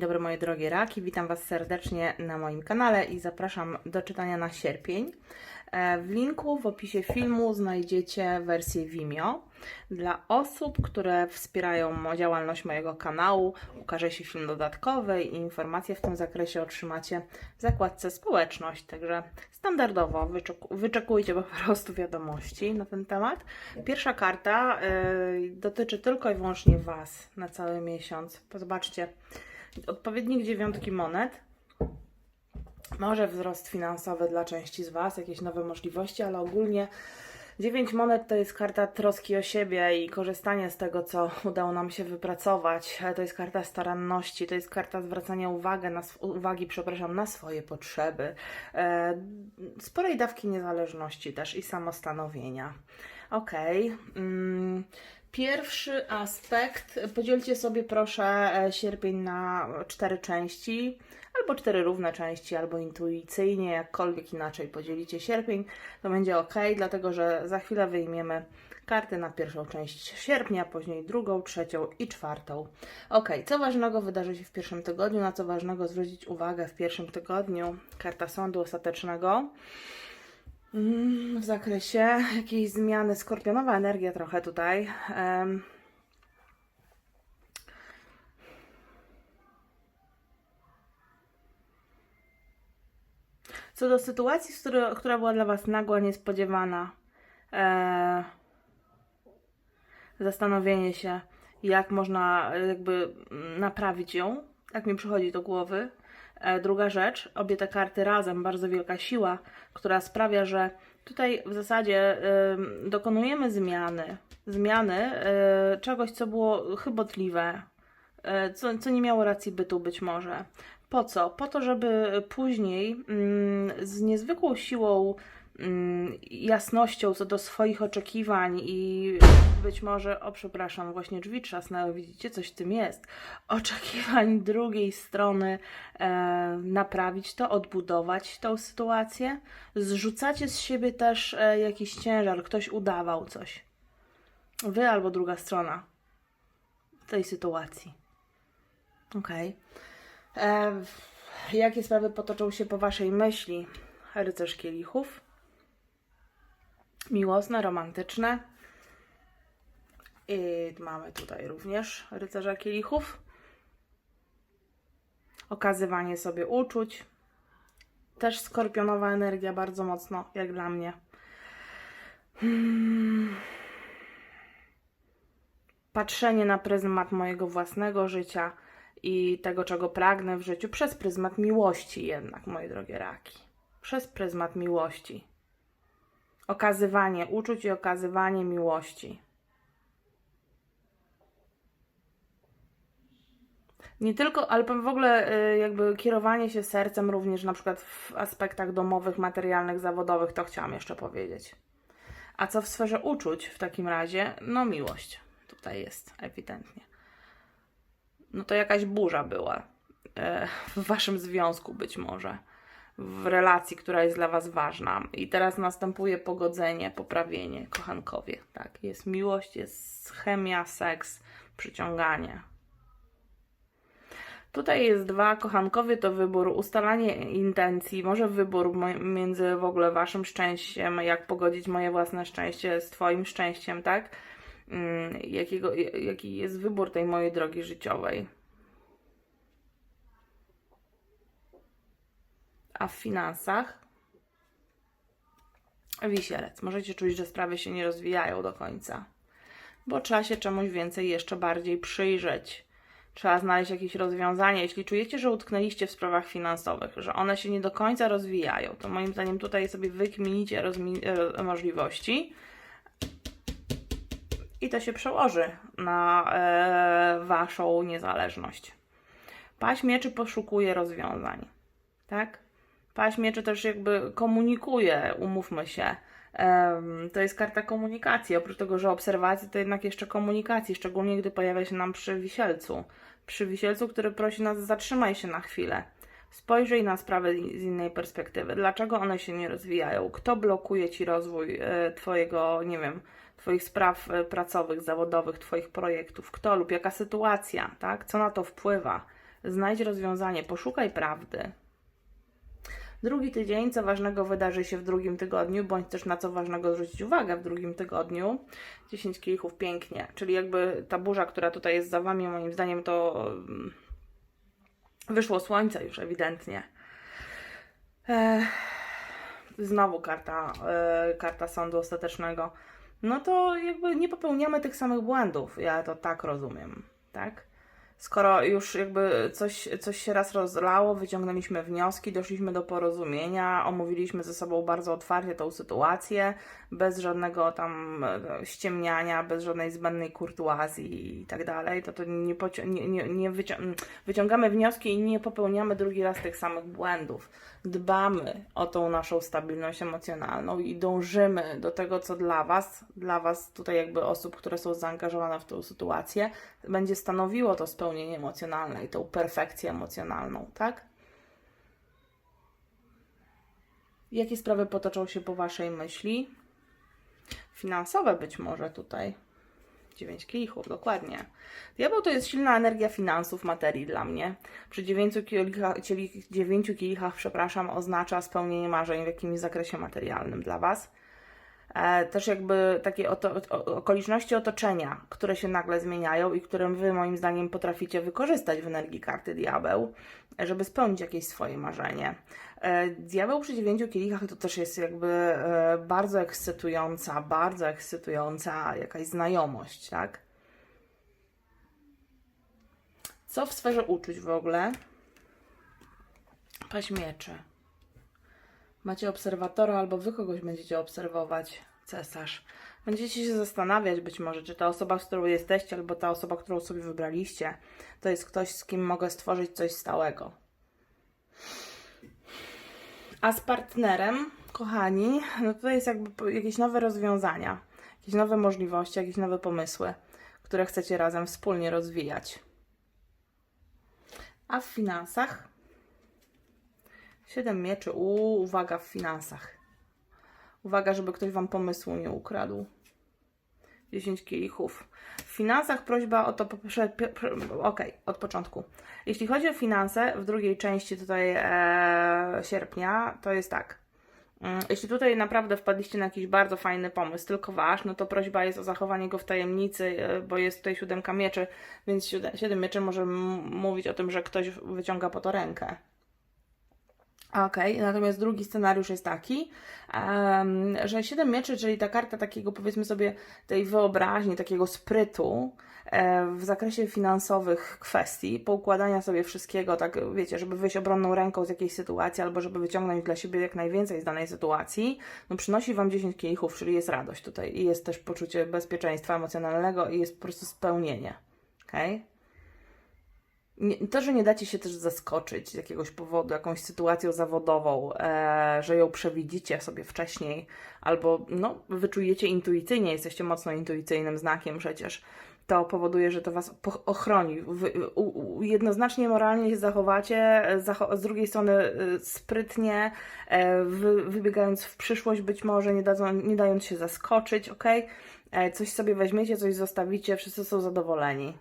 Dobry moje drogie raki, witam Was serdecznie na moim kanale i zapraszam do czytania na sierpień. E, W linku w opisie filmu znajdziecie wersję Vimeo. Dla osób, które wspierają działalność mojego kanału, ukaże się film dodatkowy i informacje w tym zakresie otrzymacie w zakładce społeczność. Także standardowo wyczeku- wyczekujcie po prostu wiadomości na ten temat. Pierwsza karta e, dotyczy tylko i wyłącznie Was na cały miesiąc. Zobaczcie, odpowiednik dziewiątki monet. Może wzrost finansowy dla części z Was, jakieś nowe możliwości, ale ogólnie 9 monet to jest karta troski o siebie i korzystania z tego, co udało nam się wypracować. To jest karta staranności, to jest karta zwracania uwagi na, uwagi, przepraszam, na swoje potrzeby. E, sporej dawki niezależności też i samostanowienia. Okej. Mm, Pierwszy aspekt, podzielcie sobie proszę e, sierpień na cztery części, albo cztery równe części, albo intuicyjnie, jakkolwiek inaczej podzielicie sierpień, to będzie ok, dlatego że za chwilę wyjmiemy karty na pierwszą część sierpnia, później drugą, trzecią i czwartą. Ok, co ważnego wydarzy się w pierwszym tygodniu, na co ważnego zwrócić uwagę w pierwszym tygodniu? Karta sądu ostatecznego. Mm, W zakresie jakiejś zmiany, skorpionowa energia trochę tutaj. Em, Co do sytuacji, która była dla Was nagła, niespodziewana, e, zastanowienie się, jak można jakby mm, naprawić ją, tak mi przychodzi do głowy. E, druga rzecz, obie te karty razem, bardzo wielka siła, która sprawia, że tutaj w zasadzie em, dokonujemy zmiany, zmiany e, czegoś, co było chybotliwe, e, co, co nie miało racji bytu być może. Po co? Po to, żeby później mm, z niezwykłą siłą, jasnością co do swoich oczekiwań i być może, o przepraszam, właśnie drzwi trzasnęły, widzicie, coś w tym jest, oczekiwań drugiej strony e, naprawić to, odbudować tą sytuację. Zrzucacie z siebie też e, jakiś ciężar, ktoś udawał coś. Wy albo druga strona tej sytuacji. Okej. E, jakie sprawy potoczą się po Waszej myśli? Rycerz kielichów. Miłosne, romantyczne. I mamy tutaj również rycerza kielichów. Okazywanie sobie uczuć. Też skorpionowa energia bardzo mocno, jak dla mnie. Hmm. Patrzenie na pryzmat mojego własnego życia i tego, czego pragnę w życiu, przez pryzmat miłości, jednak, moje drogie raki. Przez pryzmat miłości. Okazywanie uczuć i okazywanie miłości. Nie tylko, ale w ogóle y, jakby kierowanie się sercem również na przykład w aspektach domowych, materialnych, zawodowych, to chciałam jeszcze powiedzieć. A co w sferze uczuć w takim razie? No miłość tutaj jest ewidentnie. No to jakaś burza była e, w waszym związku być może, w relacji, która jest dla was ważna. I teraz następuje pogodzenie, poprawienie, kochankowie. Tak, jest miłość, jest chemia, seks, przyciąganie. Tutaj jest dwa, kochankowie to wybór, ustalanie intencji, może wybór między w ogóle waszym szczęściem, jak pogodzić moje własne szczęście z twoim szczęściem, tak? Mm, Jakiego, jaki jest wybór tej mojej drogi życiowej. A w finansach? Wisielec. Możecie czuć, że sprawy się nie rozwijają do końca, bo trzeba się czemuś więcej jeszcze bardziej przyjrzeć. Trzeba znaleźć jakieś rozwiązanie. Jeśli czujecie, że utknęliście w sprawach finansowych, że one się nie do końca rozwijają, to moim zdaniem tutaj sobie wykminicie ro- możliwości i to się przełoży na e, waszą niezależność. Paź mieczy poszukuje rozwiązań, tak? Paź mieczy też jakby komunikuje, umówmy się. To jest karta komunikacji. Oprócz tego, że obserwacji, to jednak jeszcze komunikacji, szczególnie gdy pojawia się nam przy wisielcu. Przy wisielcu, który prosi nas, zatrzymaj się na chwilę. Spojrzyj na sprawę z innej perspektywy. Dlaczego one się nie rozwijają? Kto blokuje ci rozwój e, Twojego, nie wiem, Twoich spraw e, pracowych, zawodowych, Twoich projektów? Kto lub jaka sytuacja, tak? Co na to wpływa? Znajdź rozwiązanie, poszukaj prawdy. Drugi tydzień, co ważnego wydarzy się w drugim tygodniu, bądź też na co ważnego zwrócić uwagę w drugim tygodniu. 10 kielichów, pięknie. Czyli jakby ta burza, która tutaj jest za Wami, moim zdaniem to mm, wyszło słońce już ewidentnie. Znowu karta, e, karta sądu ostatecznego. No to jakby nie popełniamy tych samych błędów. Ja to tak rozumiem, tak? Skoro już jakby coś, coś się raz rozlało, wyciągnęliśmy wnioski, doszliśmy do porozumienia, omówiliśmy ze sobą bardzo otwarcie tą sytuację, bez żadnego tam e, ściemniania, bez żadnej zbędnej kurtuazji i tak dalej, to to nie, nie, nie, nie wycią- wyciągamy wnioski i nie popełniamy drugi raz tych samych błędów. Dbamy o tą naszą stabilność emocjonalną i dążymy do tego, co dla Was, dla Was tutaj jakby osób, które są zaangażowane w tą sytuację, będzie stanowiło to spełnienie emocjonalne i tą perfekcję emocjonalną, tak? Jakie sprawy potoczą się po Waszej myśli? Finansowe być może tutaj. 9 kielichów, dokładnie. Diabeł to jest silna energia finansów, materii dla mnie. Przy 9 kielichach, cielich- 9 kielichach przepraszam, oznacza spełnienie marzeń w jakimś zakresie materialnym dla Was. E, też jakby takie oto, okoliczności otoczenia, które się nagle zmieniają i które Wy moim zdaniem potraficie wykorzystać w energii karty diabeł, e, żeby spełnić jakieś swoje marzenie. E, Diabeł przy dziewięciu kielichach to też jest jakby bardzo ekscytująca, bardzo ekscytująca jakaś znajomość, tak? Co w sferze uczuć w ogóle? Paź mieczy. Macie obserwatora, albo wy kogoś będziecie obserwować, cesarz. Będziecie się zastanawiać być może, czy ta osoba, z którą jesteście, albo ta osoba, którą sobie wybraliście, to jest ktoś, z kim mogę stworzyć coś stałego. A z partnerem, kochani, no to jest jakby jakieś nowe rozwiązania, jakieś nowe możliwości, jakieś nowe pomysły, które chcecie razem wspólnie rozwijać. A w finansach? Siedem mieczy. Uuu, uwaga w finansach. Uwaga, żeby ktoś Wam pomysłu nie ukradł. 10 kielichów. W finansach prośba o to, okej, od początku. Jeśli chodzi o finanse, w drugiej części tutaj e, sierpnia, to jest tak. Mm, Jeśli tutaj naprawdę wpadliście na jakiś bardzo fajny pomysł, tylko wasz, no to prośba jest o zachowanie go w tajemnicy, e, bo jest tutaj siódemka mieczy, więc siódem, siedem mieczy może mówić o tym, że ktoś wyciąga po to rękę. Okej, natomiast drugi scenariusz jest taki, em, że siedem mieczy, czyli ta karta takiego powiedzmy sobie tej wyobraźni, takiego sprytu e, w zakresie finansowych kwestii, poukładania sobie wszystkiego, tak wiecie, żeby wyjść obronną ręką z jakiejś sytuacji, albo żeby wyciągnąć dla siebie jak najwięcej z danej sytuacji, no przynosi Wam 10 kielichów, czyli jest radość tutaj i jest też poczucie bezpieczeństwa emocjonalnego i jest po prostu spełnienie. Okej? Nie, to, że nie dacie się też zaskoczyć z jakiegoś powodu, jakąś sytuacją zawodową, e, że ją przewidzicie sobie wcześniej, albo no, wyczujecie intuicyjnie, jesteście mocno intuicyjnym znakiem przecież, to powoduje, że to Was ochroni. Wy, u, u, jednoznacznie moralnie się zachowacie, zacho z drugiej strony e, sprytnie, e, wy, wybiegając w przyszłość być może, nie, dadzą, nie dając się zaskoczyć, ok? E, coś sobie weźmiecie, coś zostawicie, wszyscy są zadowoleni.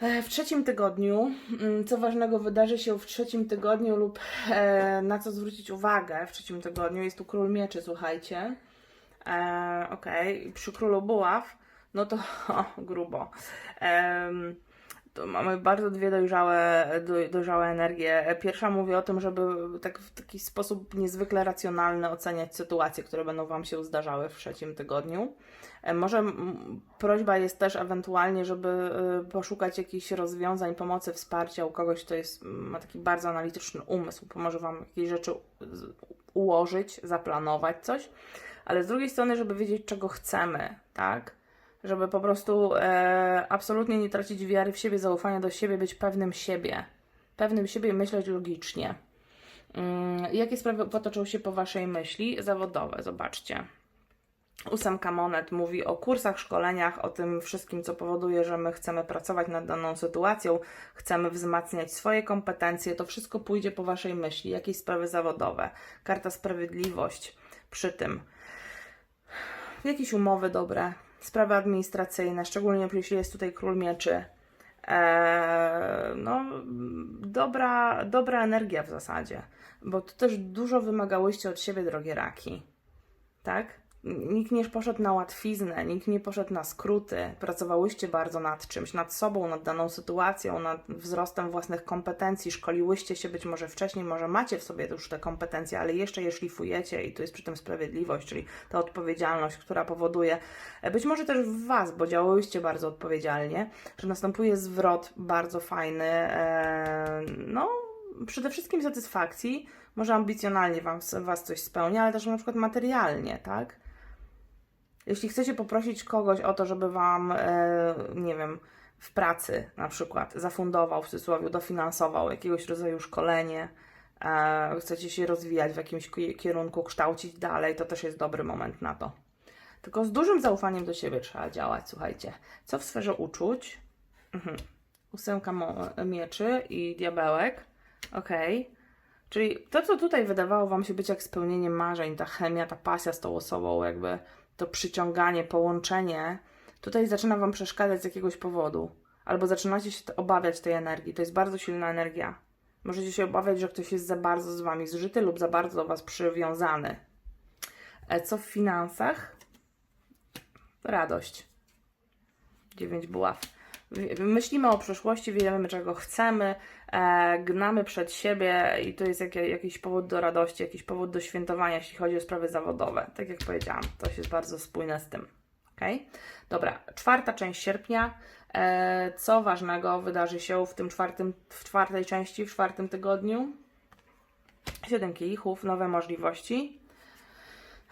E, W trzecim tygodniu, mm, co ważnego wydarzy się w trzecim tygodniu lub e, na co zwrócić uwagę w trzecim tygodniu, jest tu król mieczy, słuchajcie. E, Okej, przy królu buław, no to o, grubo. Em, to mamy bardzo dwie dojrzałe, doj- dojrzałe energie. Pierwsza mówi o tym, żeby tak w taki sposób niezwykle racjonalny oceniać sytuacje, które będą Wam się zdarzały w trzecim tygodniu. E, Może prośba jest też ewentualnie, żeby y, poszukać jakichś rozwiązań, pomocy, wsparcia u kogoś, kto jest, ma taki bardzo analityczny umysł, pomoże Wam jakieś rzeczy ułożyć, zaplanować coś, ale z drugiej strony, żeby wiedzieć, czego chcemy, tak? Żeby po prostu e, absolutnie nie tracić wiary w siebie, zaufania do siebie, być pewnym siebie. Pewnym siebie i myśleć logicznie. Mm, jakie sprawy potoczą się po Waszej myśli? Zawodowe, zobaczcie. Ósemka monet mówi o kursach, szkoleniach, o tym wszystkim, co powoduje, że my chcemy pracować nad daną sytuacją, chcemy wzmacniać swoje kompetencje. To wszystko pójdzie po Waszej myśli. Jakieś sprawy zawodowe. Karta sprawiedliwość przy tym. Jakieś umowy dobre, sprawy administracyjne, szczególnie jeśli jest tutaj król mieczy. e, no, dobra, dobra energia w zasadzie, bo to też dużo wymagałyście od siebie, drogie raki, tak? Nikt nie poszedł na łatwiznę, nikt nie poszedł na skróty. Pracowałyście bardzo nad czymś, nad sobą, nad daną sytuacją, nad wzrostem własnych kompetencji. Szkoliłyście się być może wcześniej, może macie w sobie już te kompetencje, ale jeszcze je szlifujecie i tu jest przy tym sprawiedliwość, czyli ta odpowiedzialność, która powoduje, e, być może też w Was, bo działałyście bardzo odpowiedzialnie, że następuje zwrot bardzo fajny, e, no przede wszystkim satysfakcji, może ambicjonalnie wam, Was coś spełnia, ale też na przykład materialnie, tak? Jeśli chcecie poprosić kogoś o to, żeby Wam, e, nie wiem, w pracy na przykład zafundował, w cudzysłowie dofinansował jakiegoś rodzaju szkolenie, e, chcecie się rozwijać w jakimś ki- kierunku, kształcić dalej, to też jest dobry moment na to. Tylko z dużym zaufaniem do siebie trzeba działać, słuchajcie. Co w sferze uczuć? Mhm. Ósemka mieczy i diabełek. Okej. Czyli to, co tutaj wydawało Wam się być jak spełnienie marzeń, ta chemia, ta pasja z tą osobą, jakby to przyciąganie, połączenie, tutaj zaczyna Wam przeszkadzać z jakiegoś powodu. Albo zaczynacie się obawiać tej energii. To jest bardzo silna energia. Możecie się obawiać, że ktoś jest za bardzo z Wami zżyty lub za bardzo do Was przywiązany. E, Co w finansach? Radość. Dziewięć buław. Myślimy o przyszłości, wiemy czego chcemy, e, gnamy przed siebie i to jest jak, jakiś powód do radości, jakiś powód do świętowania, jeśli chodzi o sprawy zawodowe. Tak jak powiedziałam, to jest bardzo spójne z tym. Ok? Dobra, czwarta część sierpnia. E, co ważnego wydarzy się w tym czwartym, w czwartej części, w czwartym tygodniu? Siedem kielichów, nowe możliwości.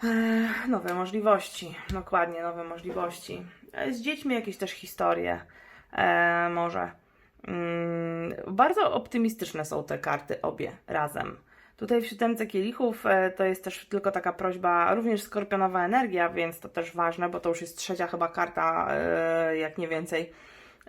E, nowe możliwości, dokładnie, nowe możliwości. E, Z dziećmi jakieś też historie, e, może. Mm, bardzo optymistyczne są te karty, obie razem. Tutaj w siódemce kielichów e, to jest też tylko taka prośba, również skorpionowa energia, więc to też ważne, bo to już jest trzecia chyba karta, e, jak nie więcej,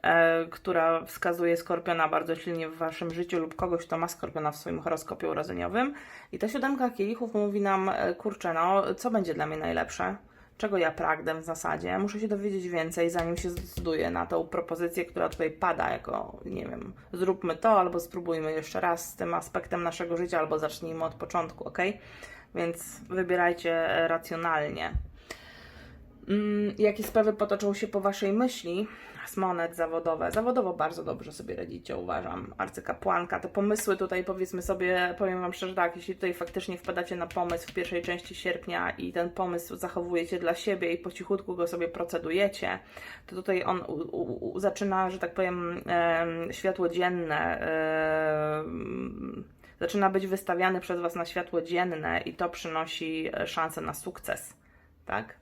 e, która wskazuje skorpiona bardzo silnie w waszym życiu lub kogoś, kto ma skorpiona w swoim horoskopie urodzeniowym. I ta siódemka kielichów mówi nam, e, kurczę, no, co będzie dla mnie najlepsze? Czego ja pragnę w zasadzie? Muszę się dowiedzieć więcej, zanim się zdecyduję na tą propozycję, która tutaj pada, jako, nie wiem, zróbmy to, albo spróbujmy jeszcze raz z tym aspektem naszego życia, albo zacznijmy od początku, ok? Więc wybierajcie racjonalnie. Mm, jakie sprawy potoczą się po Waszej myśli? Z monet zawodowe. Zawodowo bardzo dobrze sobie radzicie, uważam. Arcykapłanka. Te pomysły tutaj, powiedzmy sobie, powiem Wam szczerze tak, jeśli tutaj faktycznie wpadacie na pomysł w pierwszej części sierpnia i ten pomysł zachowujecie dla siebie i po cichutku go sobie procedujecie, to tutaj on u, u, u, zaczyna, że tak powiem, em, światło dzienne. em, zaczyna być wystawiany przez Was na światło dzienne i to przynosi e, szansę na sukces. Tak?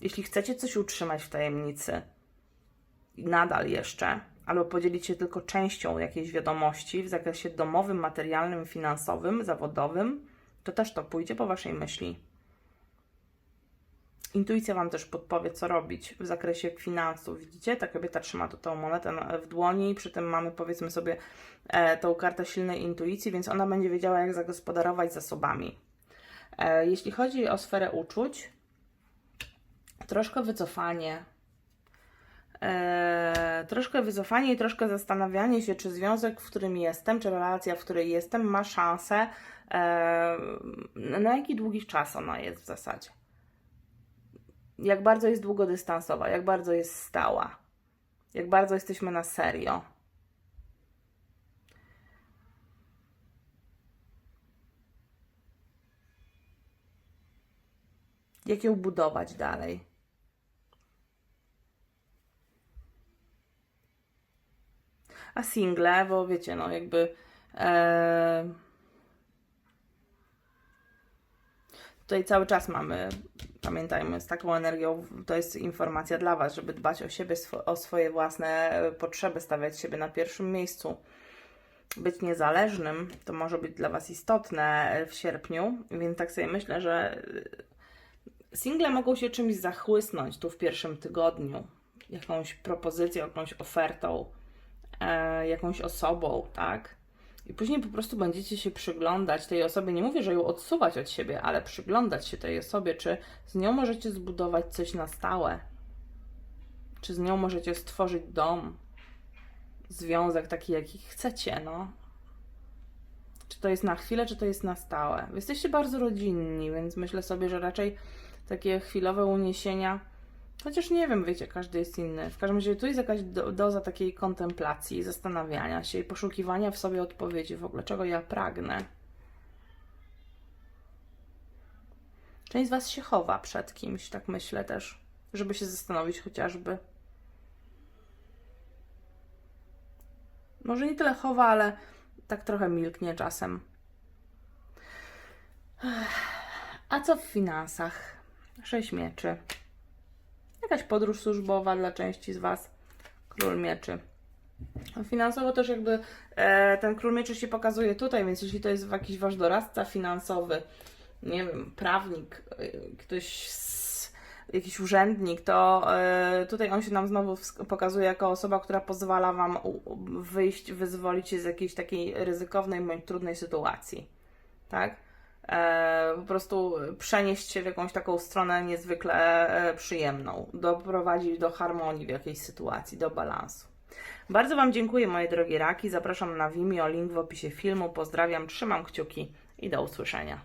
Jeśli chcecie coś utrzymać w tajemnicy, nadal jeszcze, albo podzielić się tylko częścią jakiejś wiadomości w zakresie domowym, materialnym, finansowym, zawodowym, to też to pójdzie po Waszej myśli. Intuicja Wam też podpowie, co robić w zakresie finansów. Widzicie, ta kobieta trzyma tu tą monetę w dłoni, przy tym mamy, powiedzmy sobie, e, tą kartę silnej intuicji, więc ona będzie wiedziała, jak zagospodarować zasobami. E, jeśli chodzi o sferę uczuć, troszkę wycofanie. Eee, troszkę wycofanie i troszkę zastanawianie się, czy związek, w którym jestem, czy relacja, w której jestem, ma szansę, eee, na jaki długi czas ona jest w zasadzie. Jak bardzo jest długodystansowa, jak bardzo jest stała, jak bardzo jesteśmy na serio. Jak ją budować dalej. A single, bo wiecie, no jakby e, tutaj cały czas mamy, pamiętajmy, z taką energią, to jest informacja dla Was, żeby dbać o siebie, swo- o swoje własne e, potrzeby, stawiać siebie na pierwszym miejscu. Być niezależnym to może być dla Was istotne e, w sierpniu, więc tak sobie myślę, że single mogą się czymś zachłysnąć tu w pierwszym tygodniu. Jakąś propozycją, jakąś ofertą, e, jakąś osobą, tak? I później po prostu będziecie się przyglądać tej osobie. Nie mówię, że ją odsuwać od siebie, ale przyglądać się tej osobie, czy z nią możecie zbudować coś na stałe. Czy z nią możecie stworzyć dom, związek taki, jaki chcecie, no. Czy to jest na chwilę, czy to jest na stałe? Wy Jesteście bardzo rodzinni, więc myślę sobie, że raczej takie chwilowe uniesienia, chociaż nie wiem, wiecie, każdy jest inny. W każdym razie tu jest jakaś do, doza takiej kontemplacji, zastanawiania się i poszukiwania w sobie odpowiedzi w ogóle, czego ja pragnę. Część z Was się chowa przed kimś, tak myślę też, żeby się zastanowić chociażby. Może nie tyle chowa, ale tak trochę milknie czasem. A co w finansach? Sześć mieczy. Jakaś podróż służbowa dla części z Was. Król mieczy. Finansowo też jakby e, ten król mieczy się pokazuje tutaj, więc jeśli to jest jakiś Wasz doradca finansowy, nie wiem, prawnik, y, ktoś z, jakiś urzędnik, to y, tutaj on się nam znowu pokazuje jako osoba, która pozwala Wam wyjść, wyzwolić się z jakiejś takiej ryzykownej bądź trudnej sytuacji. Tak? E, po prostu przenieść się w jakąś taką stronę niezwykle e, przyjemną, doprowadzić do harmonii w jakiejś sytuacji, do balansu. Bardzo Wam dziękuję, moje drogie raki. Zapraszam na Vimeo, link w opisie filmu. Pozdrawiam, trzymam kciuki i do usłyszenia.